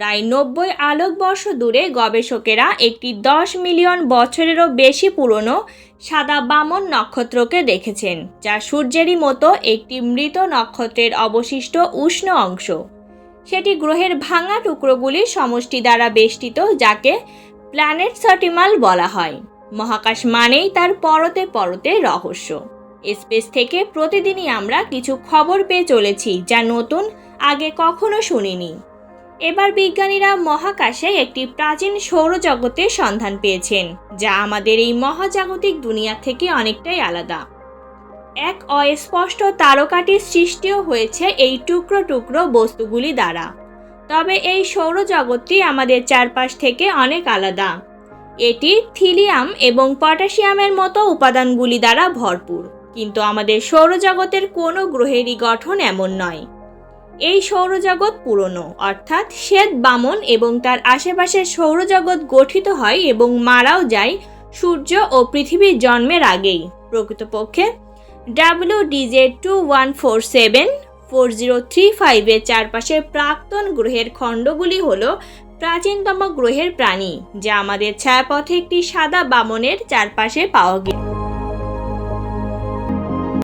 প্রায় নব্বই আলোকবর্ষ দূরে গবেষকেরা একটি দশ মিলিয়ন বছরেরও বেশি পুরনো সাদা বামন নক্ষত্রকে দেখেছেন, যা সূর্যেরই মতো একটি মৃত নক্ষত্রের অবশিষ্ট উষ্ণ অংশ। সেটি গ্রহের ভাঙা টুকরোগুলির সমষ্টি দ্বারা বেষ্টিত, যাকে প্ল্যানেট সার্টিমাল বলা হয়। মহাকাশ মানেই তার পরতে পরতে রহস্য। স্পেস থেকে প্রতিদিনই আমরা কিছু খবর পেয়ে চলেছি, যা নতুন, আগে কখনো শুনিনি। এবার বিজ্ঞানীরা মহাকাশে একটি প্রাচীন সৌরজগতের সন্ধান পেয়েছেন, যা আমাদের এই মহাজাগতিক দুনিয়া থেকে অনেকটাই আলাদা। এক অস্পষ্ট তারকাটির সৃষ্টিও হয়েছে এই টুকরো টুকরো বস্তুগুলি দ্বারা। তবে এই সৌরজগৎটি আমাদের চারপাশ থেকে অনেক আলাদা। এটি থিলিয়াম এবং পটাশিয়ামের মতো উপাদানগুলি দ্বারা ভরপুর, কিন্তু আমাদের সৌরজগতের কোনো গ্রহেরই গঠন এমন নয়। এই সৌরজগৎ পুরনো, অর্থাৎ শ্বেত বামন এবং তার আশেপাশের সৌরজগৎ গঠিত হয় এবং মারাও যায় সূর্য ও পৃথিবীর জন্মের আগেই। প্রকৃতপক্ষে W D J two one four seven four zero three ফাইভের চারপাশে প্রাক্তন গ্রহের খণ্ডগুলি হল প্রাচীনতম গ্রহের প্রাণী, যা আমাদের ছায়াপথে একটি সাদা বামনের চারপাশে পাওয়া গিয়ে